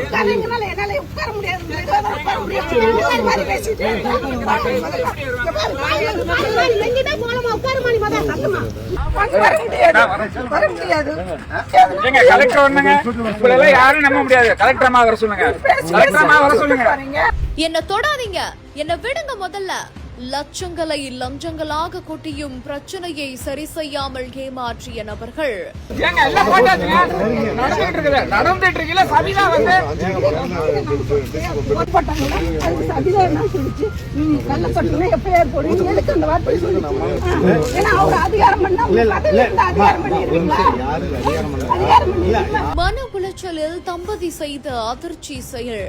உட்காருங்கனால என்னால உட்கார முடியாது. என்ன தொடாதீங்க என்ன விடுங்க முதல்ல லட்சங்களை லஞ்சங்களாக கொட்டியும் பிரச்சனையை சரி செய்யாமல் ஏமாற்றிய நபர்கள்? மன உளைச்சலில் தம்பதி செய்த அதிர்ச்சி செயல்.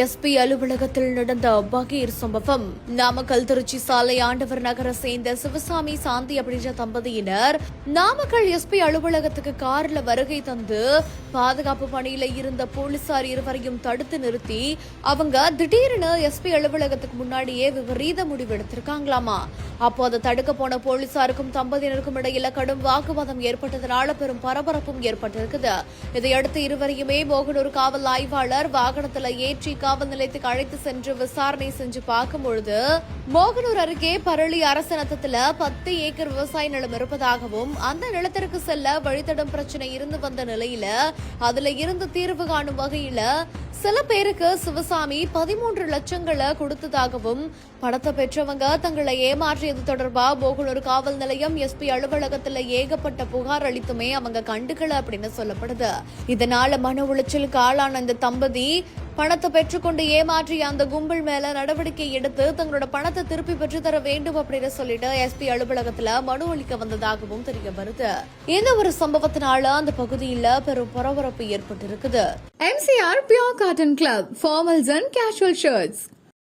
எஸ்பி அலுவலகத்தில் நடந்த பகீர் சம்பவம். நாமக்கல் திருச்சி சாலை ஆண்டவர் நகரை சேர்ந்த சிவசாமி சாந்தி அப்படின்ற தம்பதியினர் நாமக்கல் எஸ்பி அலுவலகத்துக்கு கார்ல வருகை தந்து பாதுகாப்பு பணியில இருந்த போலீசார் இருவரையும் தடுத்து நிறுத்தி அவங்க திடீர்னு எஸ்பி அலுவலகத்துக்கு முன்னாடியே விபரீத முடிவு எடுத்திருக்காங்களாமா. அப்போ அதை தடுக்க போன போலீசாருக்கும் தம்பதியினருக்கும் இடையில கடும் வாக்குவாதம் ஏற்பட்டதனால பெரும் பரபரப்பும் ஏற்பட்டிருக்குது. இதையடுத்து இருவரையுமே மோகனூர் காவல் ஆய்வாளர் வாகனத்துல ஏற்றி காவல் நிலையத்துக்கு அழைத்து சென்று விசாரணை செஞ்சு பார்க்கும் பொழுது மோகனூர் அருகே பரளி அரசனத்தத்துல பத்து ஏக்கர் விவசாய நிலம் இருப்பதாகவும் அந்த நிலத்திற்கு செல்ல வழித்தடம் பிரச்சனை இருந்து வந்த நிலையில அதுல இருந்து தீர்வு காணும் வகையில சில பேருக்கு சிவசாமி பதிமூன்று லட்சங்களை கொடுத்ததாகவும் பணத்தை பெற்றவங்க தங்களை ஏமாற்றியது தொடர்பா போகனூர் காவல் நிலையம் எஸ்பி அலுவலகத்துல ஏகப்பட்ட புகார் அளித்துமே அவங்க கண்டுக்கல அப்படின்னு சொல்லப்படுது. இதனால மன உளைச்சலுக்கு ஆளான இந்த தம்பதி பணத்தை பெற்றுக்கொண்டு ஏமாற்றி அந்த கும்பல் மேல நடவடிக்கை எடுத்து தங்களோட பணத்தை திருப்பி பெற்றுத்தர வேண்டும் அப்படின்னு சொல்லிட்டு எஸ்பி அலுவலகத்துல மனு அளிக்க வந்ததாகவும் தெரிய வருது. இந்த ஒரு சம்பவத்தினால அந்த பகுதியில பெரும் பரபரப்பு ஏற்பட்டிருக்குது. MCR pure cotton club formals and casual shirts